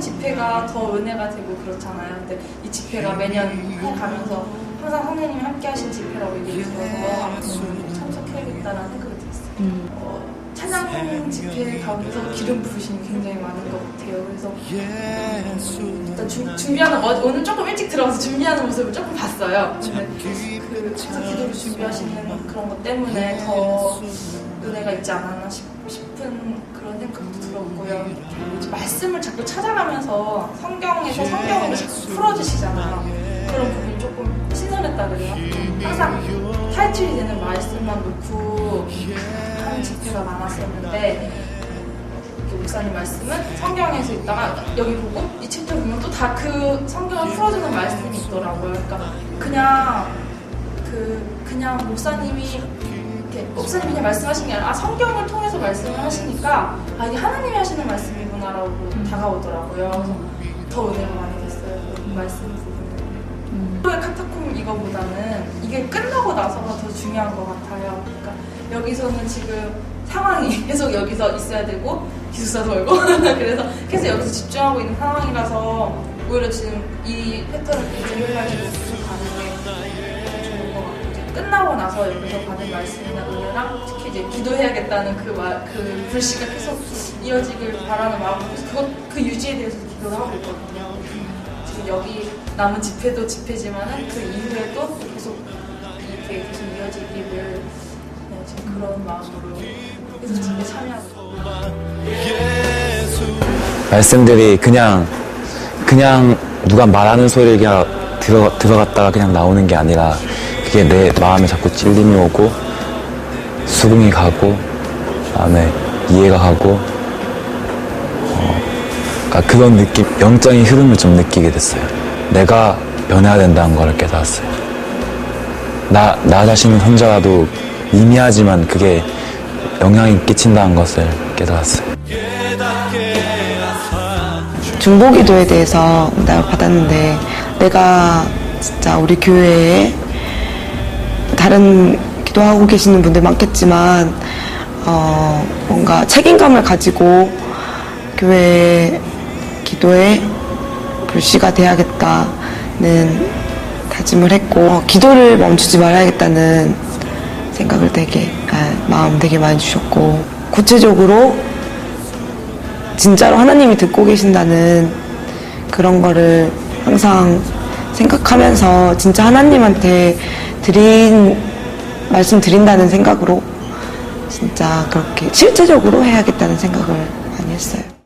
집회가 더 은혜가 되고 그렇잖아요. 근데 이 집회가 매년 해가면서 항상 선생님이 함께 하신 집회라고 얘기 들어서 앞으로 참석해야겠다라는 생각이 들었어요. 어, 찬양 집회 가운데서 기름 부으심이 굉장히 많은 것 같아요. 그래서 일단 주- 준비하는 어, 오늘 조금 일찍 들어가서 준비하는 모습을 조금 봤어요. 근데 그 항상 기도를 준비하시는 그런 것 때문에 더 은혜가 있지 않았나 싶, 싶은 그런 생각도 들었고요. 이제 말씀을 자꾸 찾아가면서 성경에서 성경으로 자꾸 풀어주시잖아요. 그런 부분이 조금 신선했다 그래요. 항상 탈출이 되는 말씀만 놓고 하는 집회가 많았었는데 목사님 말씀은 성경에서 있다가 여기 보고 이 챕터 보면 또 다 그 성경을 풀어주는 말씀이 있더라고요. 그러니까 그냥 그 그냥 목사님이 이렇게 목사님이 그냥 말씀하신 게 아니라 아, 성경을 통해서 말씀을 하시니까 아 이게 하나님이 하시는 말씀이구나라고 다가오더라고요. 그래서 더 은혜가 많이 됐어요. 그 말씀 부분은. 의 카타콤 이거보다는 이게 끝나고 나서가 더 중요한 것 같아요. 그러니까 여기서는 지금 상황이 계속 여기서 있어야 되고 기숙사도 멀고 그래서 계속 여기서 집중하고 있는 상황이라서 오히려 지금 이 패턴을 그대로 끝나고 나서 여기서 받은 말씀이나 은혜랑 특히 이제 기도해야겠다는 그, 말, 그 불씨가 계속 이어지길 바라는 마음으로 그것, 그 유지에 대해서 기도를 하고 있거든요. 지금 여기 남은 집회도 집회지만은 그 이후에도 계속 이렇게 계속 이어지기를 네, 지금 그런 마음으로 계속 집회 참여하고. 말씀들이 그냥 그냥 누가 말하는 그냥 들어, 들어갔다가 그냥 나오는 게 아니라 그게 내 마음에 자꾸 찔림이 오고 수긍이 가고 그다음에 이해가 가고 어, 그러니까 그런 느낌 영적인 흐름을 좀 느끼게 됐어요. 내가 변해야 된다는 걸 깨달았어요. 나, 나 자신은 혼자라도 미미하지만 그게 영향이 끼친다는 것을 깨달았어요. 중보기도에 대해서 응답을 받았는데 내가 진짜 우리 교회에 다른 기도하고 계시는 분들 많겠지만 어, 뭔가 책임감을 가지고 교회 기도에 불씨가 돼야겠다는 다짐을 했고 어, 기도를 멈추지 말아야겠다는 생각을 되게 아, 마음 되게 많이 주셨고 구체적으로 진짜로 하나님이 듣고 계신다는 그런 거를 항상 생각하면서 진짜 하나님한테 드린 말씀 드린다는 생각으로 진짜 그렇게 실제적으로 해야겠다는 생각을 많이 했어요.